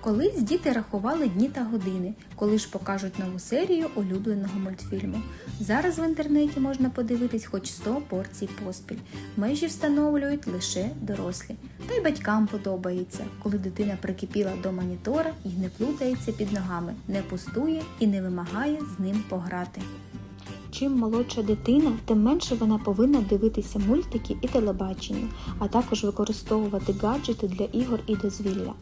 Колись діти рахували дні та години, коли ж покажуть нову серію улюбленого мультфільму. Зараз в інтернеті можна подивитись хоч 100 порцій поспіль. Межі встановлюють лише дорослі. Та й батькам подобається, коли дитина прикипіла до монітора і не плутається під ногами, не пустує і не вимагає з ним пограти. Чим молодша дитина, тим менше вона повинна дивитися мультики і телебачення, а також використовувати гаджети для ігор і дозвілля.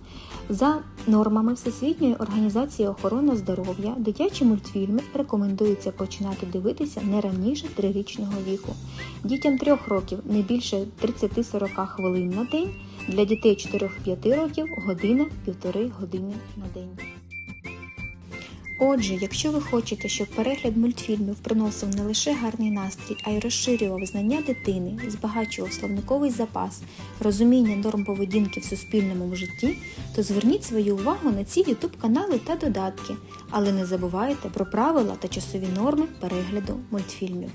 За нормами Всесвітньої організації охорони здоров'я дитячі мультфільми рекомендується починати дивитися не раніше трирічного віку. Дітям 3 років не більше 30-40 хвилин на день, для дітей 4-5 років година півтори години на день. Отже, якщо ви хочете, щоб перегляд мультфільмів приносив не лише гарний настрій, а й розширював знання дитини, збагачував словниковий запас, розуміння норм поведінки в суспільному житті, то зверніть свою увагу на ці YouTube канали та додатки, але не забувайте про правила та часові норми перегляду мультфільмів.